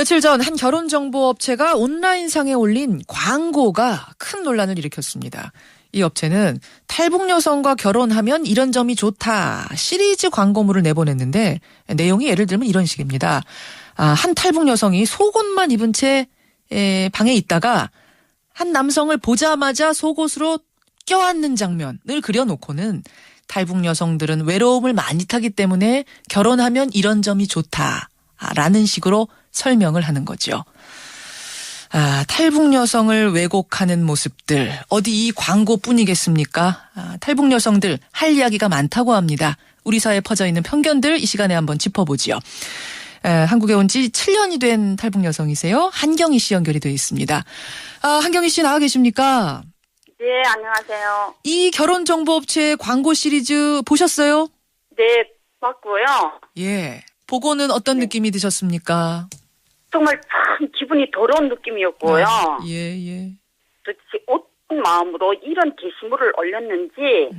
며칠 전 한 결혼정보업체가 온라인상에 올린 광고가 큰 논란을 일으켰습니다. 이 업체는 탈북 여성과 결혼하면 이런 점이 좋다 시리즈 광고물을 내보냈는데 내용이 예를 들면 이런 식입니다. 아, 한 탈북 여성이 속옷만 입은 채 에, 방에 있다가 한 남성을 보자마자 속옷으로 껴안는 장면을 그려놓고는 탈북 여성들은 외로움을 많이 타기 때문에 결혼하면 이런 점이 좋다라는 식으로 설명을 하는 거죠. 아, 탈북 여성을 왜곡하는 모습들 어디 이 광고뿐이겠습니까? 아, 탈북 여성들 할 이야기가 많다고 합니다. 우리 사회에 퍼져 있는 편견들 이 시간에 한번 짚어보지요. 에, 한국에 온 지 7년이 된 탈북 여성이세요. 한경희 씨 연결이 되어 있습니다. 아, 한경희 씨 나와 계십니까? 네, 안녕하세요. 이 결혼 정보 업체 광고 시리즈 보셨어요? 네, 봤고요. 예. 보고는 어떤 네. 느낌이 드셨습니까? 정말 참 기분이 더러운 느낌이었고요. 아, 예, 예. 도대체 어떤 마음으로 이런 게시물을 올렸는지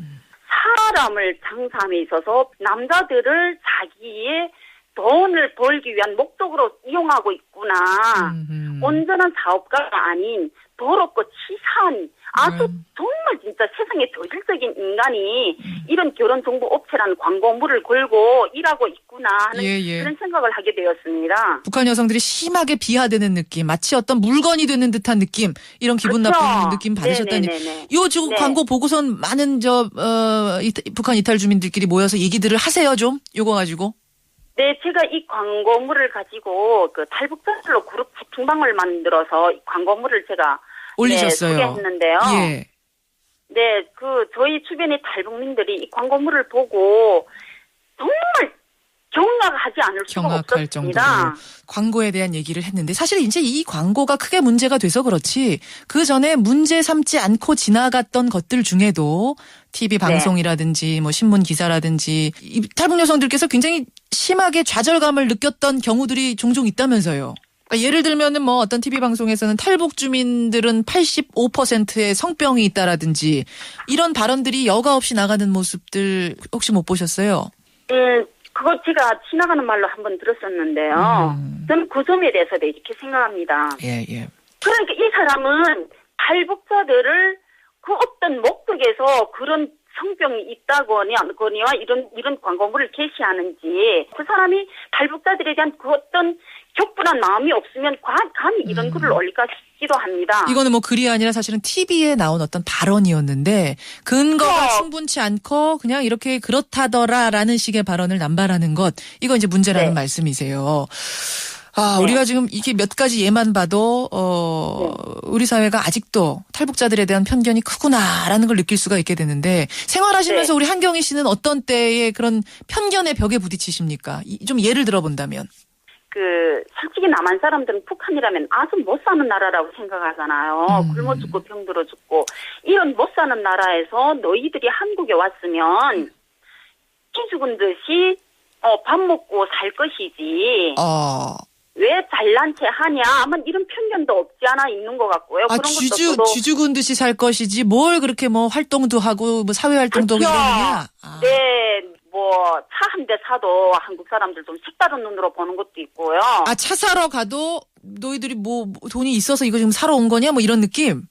사람을 장사함에 있어서 남자들을 자기의 돈을 벌기 위한 목적으로 이용하고 있구나. 음흠. 온전한 사업가가 아닌 더럽고 치사한 아주 음. 진짜 세상에 저질적인 인간이 이런 결혼 정보 업체라는 광고물을 걸고 일하고 있구나 하는 예, 예. 그런 생각을 하게 되었습니다. 북한 여성들이 심하게 비하되는 느낌, 마치 어떤 물건이 되는 듯한 느낌, 이런 기분 그렇죠. 나쁜 느낌 받으셨다니. 네네네네. 요 지금 네. 광고 보고선 많은 저 어, 이- 북한 이탈 주민들끼리 모여서 얘기들을 하세요 좀 요거 가지고. 네, 제가 이 광고물을 가지고 그 탈북자들로 그룹 채팅방을 만들어서 이 광고물을 제가 올리셨어요. 네, 소개했는데요. 예. 네, 그 저희 주변의 탈북민들이 이 광고물을 보고 정말 경악하지 않을 수가 경악할 없었습니다. 정도로 광고에 대한 얘기를 했는데 사실 이제 이 광고가 크게 문제가 돼서 그렇지 그 전에 문제 삼지 않고 지나갔던 것들 중에도 TV 네. 방송이라든지 뭐 신문 기사라든지 이 탈북 여성들께서 굉장히 심하게 좌절감을 느꼈던 경우들이 종종 있다면서요. 그러니까 예를 들면은 뭐 어떤 TV 방송에서는 탈북 주민들은 85%의 성병이 있다라든지 이런 발언들이 여과 없이 나가는 모습들 혹시 못 보셨어요? 음, 그거 제가 지나가는 말로 한번 들었었는데요. 음. 저는 그 점에 대해서 네, 이렇게 생각합니다. 예, 예. 그러니까 이 사람은 탈북자들을 그 어떤 목적에서 그런 성병이 있다거니와 이런 이런 광고물을 게시하는지 그 사람이 탈북자들에 대한 그 어떤 격분한 마음이 없으면 과- 감히 이런 글을 올릴까 싶기도 합니다. 음. 이거는 뭐 글이 아니라 사실은 TV에 나온 어떤 발언이었는데 근거가 어. 충분치 않고 그냥 이렇게 그렇다더라라는 식의 발언을 남발하는 것 이거 이제 문제라는 네. 말씀이세요. 아, 네. 우리가 지금 이게 몇 가지 예만 봐도 어 우리 사회가 아직도 탈북자들에 대한 편견이 크구나라는 걸 느낄 수가 있게 되는데 생활하시면서 네. 우리 한경희 씨는 어떤 때에 그런 편견의 벽에 부딪히십니까? 이- 좀 예를 들어 본다면. 그 솔직히 남한 사람들은 북한이라면 아주 못 사는 나라라고 생각하잖아요. 음. 굶어 죽고 병들어 죽고 이런 못 사는 나라에서 너희들이 한국에 왔으면 피 죽은 듯이 어, 밥 먹고 살 것이지 어. 왜 잘난 체 하냐 아마 이런 편견도 없지 않아 있는 것 같고요. 아, 그런 저도 쥐죽은 듯이 살 것이지, 뭘 그렇게 뭐 활동도 하고, 뭐 사회 활동도 하고 그쵸. 이러느냐. 아, 네, 뭐 차 한 대 사도 한국 사람들 좀 색다른 눈으로 보는 것도 있고요. 아, 차 사러 가도 너희들이 뭐, 뭐 돈이 있어서 이거 지금 사러 온 거냐? 뭐 이런 느낌?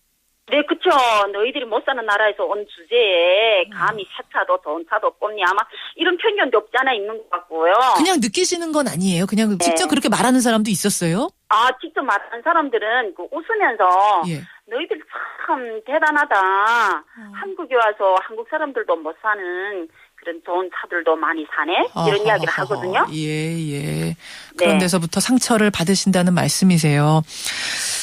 네, 그쵸. 너희들이 못 사는 나라에서 온 주제에 음. 감히 차차도 돈차도 뽑냐 아마 이런 편견도 없지 않아 있는 것 같고요. 그냥 느끼시는 건 아니에요. 그냥 직접 그렇게 말하는 사람도 있었어요? 아, 직접 말하는 사람들은 그 웃으면서 예. 너희들 참 대단하다. 음. 한국에 와서 한국 사람들도 못 사는 그런 좋은 차들도 많이 사네. 이런 이야기를. 하거든요. 예, 예. 그런 네. 데서부터 상처를 받으신다는 말씀이세요.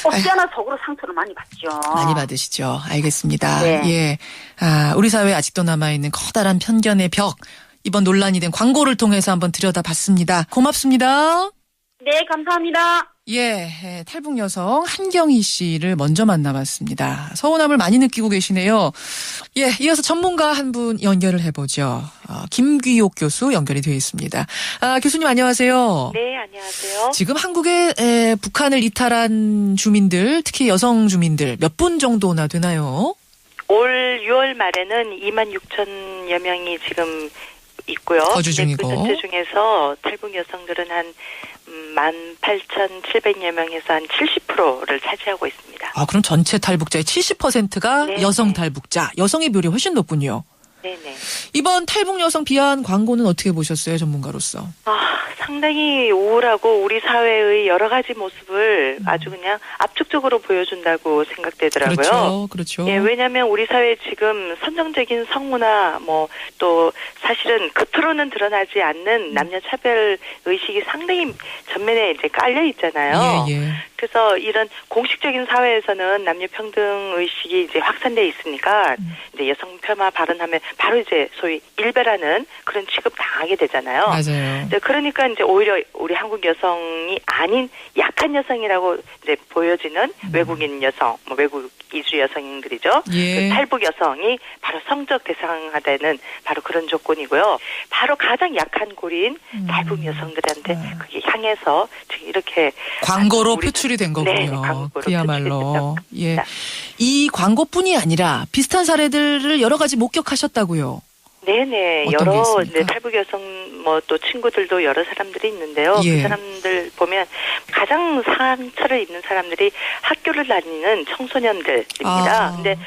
없지 않아 속으로 상처를 많이 받죠. 많이 받으시죠. 알겠습니다. 네. 예. 아, 우리 사회 에 아직도 남아 있는 커다란 편견의 벽. 이번 논란이 된 광고를 통해서 한번 들여다봤습니다. 고맙습니다. 네, 감사합니다. 예, 예, 탈북 여성 한경희 씨를 먼저 만나봤습니다. 서운함을 많이 느끼고 계시네요. 예, 이어서 전문가 한 분 연결을 해보죠. 어, 김귀옥 교수 연결이 되어 있습니다. 아, 교수님 안녕하세요. 네, 안녕하세요. 지금 한국에 에, 북한을 이탈한 주민들, 특히 여성 주민들 몇 분 정도나 되나요? 올 6월 말에는 2만 6천여 명이 지금 있고요. 거주 근데 중이고. 그 전체 중에서 탈북 여성들은 한 음, 18,700여 명에서 한 70%를 차지하고 있습니다. 아, 그럼 전체 탈북자의 70%가 네. 여성 탈북자, 여성의 비율이 훨씬 높군요. 네네. 이번 탈북 여성 비하한 광고는 어떻게 보셨어요, 전문가로서? 아, 상당히 우울하고 우리 사회의 여러 가지 모습을 아주 그냥 압축적으로 보여준다고 생각되더라고요. 그렇죠, 그렇죠. 예, 왜냐하면 우리 사회 지금 선정적인 성문화 뭐 또 사실은 겉으로는 드러나지 않는 남녀 차별 의식이 상당히 전면에 이제 깔려 있잖아요. 예, 예. 그래서 이런 공식적인 사회에서는 남녀 평등 의식이 이제 확산돼 있으니까 음. 이제 여성 폄하 발언하면 바로 이제 소위 일배라는 그런 취급 당하게 되잖아요. 맞아요. 네, 그러니까 이제 오히려 우리 한국 여성이 아닌 약한 여성이라고 이제 보여지는 외국인 여성, 뭐 외국 이주 여성들이죠. 음. 예. 그 탈북 여성이 바로 성적 대상화되는 바로 그런 조건이고요. 바로 가장 약한 고리인 음. 탈북 여성들한테 네. 그게 향해서 지금 이렇게 광고로 표출이 된 네, 거군요. 광고로 그야말로. 예. 이 광고뿐이 아니라 비슷한 사례들을 여러 가지 목격하셨다고요. 네네 여러? 이제 탈북 여성 뭐 또 친구들도 여러 사람들이 있는데요. 예. 그 사람들 보면 가장 상처를 입는 사람들이 학교를 다니는 청소년들입니다. 아. 근데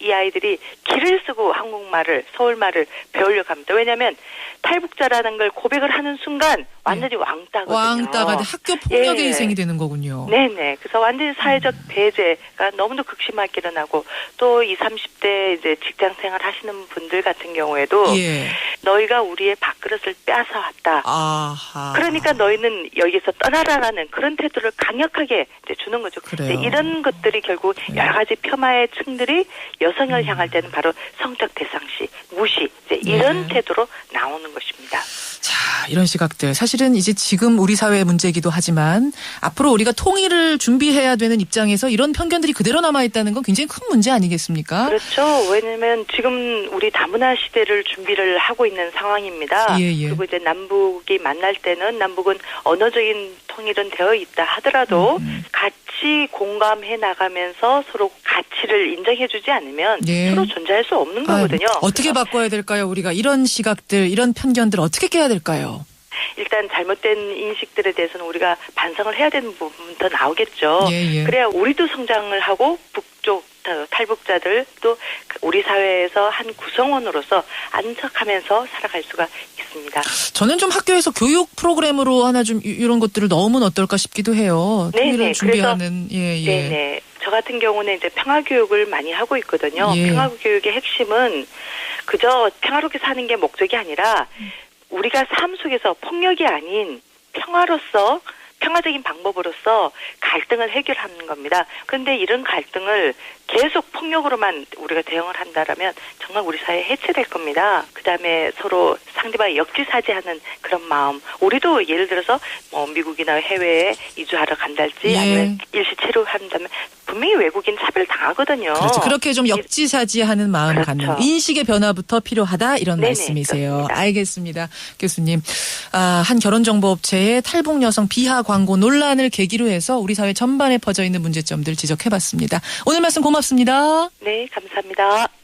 이 아이들이 길을 쓰고 한국말을 서울말을 배우려고 합니다. 왜냐하면 탈북자라는 걸 고백을 하는 순간 완전히 왕따거든요. 왕따가 돼 학교 폭력의 예. 희생이 되는 거군요. 네네. 그래서 완전히 사회적 배제가 너무도 극심하게 일어나고 또 20, 30대 이제 직장 생활 하시는 분들 같은 경우에도 예. 너희가 우리의 밥그릇을 빼앗아 왔다. 아하. 그러니까 너희는 여기서 떠나라라는 그런 태도를 강력하게 이제 주는 거죠. 그래요. 이런 것들이 결국 네. 여러 가지 폄하의 층들이 여성을 음. 향할 때는 바로 성적 대상시, 무시 이제 이런 네. 태도로 나오는 것입니다. 자, 이런 시각들. 사실은 이제 지금 우리 사회의 문제이기도 하지만 앞으로 우리가 통일을 준비해야 되는 입장에서 이런 편견들이 그대로 남아있다는 건 굉장히 큰 문제 아니겠습니까? 그렇죠. 왜냐하면 지금 우리 다문화 시대를 준비를 하고 있는 상황입니다. 예, 예. 그리고 이제 남북이 만날 때는 남북은 언어적인 통일은 되어 있다 하더라도 음, 같이 공감해 나가면서 서로 가치를 인정해주지 않으면 예. 서로 존재할 수 없는 아유, 거거든요. 어떻게 바꿔야 될까요? 우리가 이런 시각들, 이런 편견들 어떻게 깨야 될까요? 일단 잘못된 인식들에 대해서는 우리가 반성을 해야 되는 부분도 나오겠죠. 예, 예. 그래야 우리도 성장을 하고 북쪽 탈북자들 또 우리 사회에서 한 구성원으로서 안착하면서 살아갈 수가 있습니다. 저는 좀 학교에서 교육 프로그램으로 하나 좀 이- 이런 것들을 넣으면 어떨까 싶기도 해요. 네네. 준비하는 예, 예. 네네. 저 같은 경우는 이제 평화 교육을 많이 하고 있거든요. 예. 평화 교육의 핵심은 그저 평화롭게 사는 게 목적이 아니라 우리가 삶 속에서 폭력이 아닌 평화로서 평화적인 방법으로서 갈등을 해결하는 겁니다. 그런데 이런 갈등을 계속 폭력으로만 우리가 대응을 한다라면 정말 우리 사회 해체될 겁니다. 그 다음에 서로 상대방이 역지사지하는 그런 마음. 우리도 예를 들어서 뭐 미국이나 해외에 이주하러 간달지 예. 아니면 일시 체류 한다면 분명히 외국인 차별 당하거든요. 그렇죠. 그렇게 좀 역지사지하는 마음을 그렇죠. 갖는 인식의 변화부터 필요하다 이런 네네, 말씀이세요. 그렇습니다. 알겠습니다. 교수님. 아, 한 결혼 정보 업체의 탈북 여성 비하 광고 논란을 계기로 해서 우리 사회 전반에 퍼져 있는 문제점들 지적해봤습니다. 오늘 말씀 고맙습니다. 네, 감사합니다.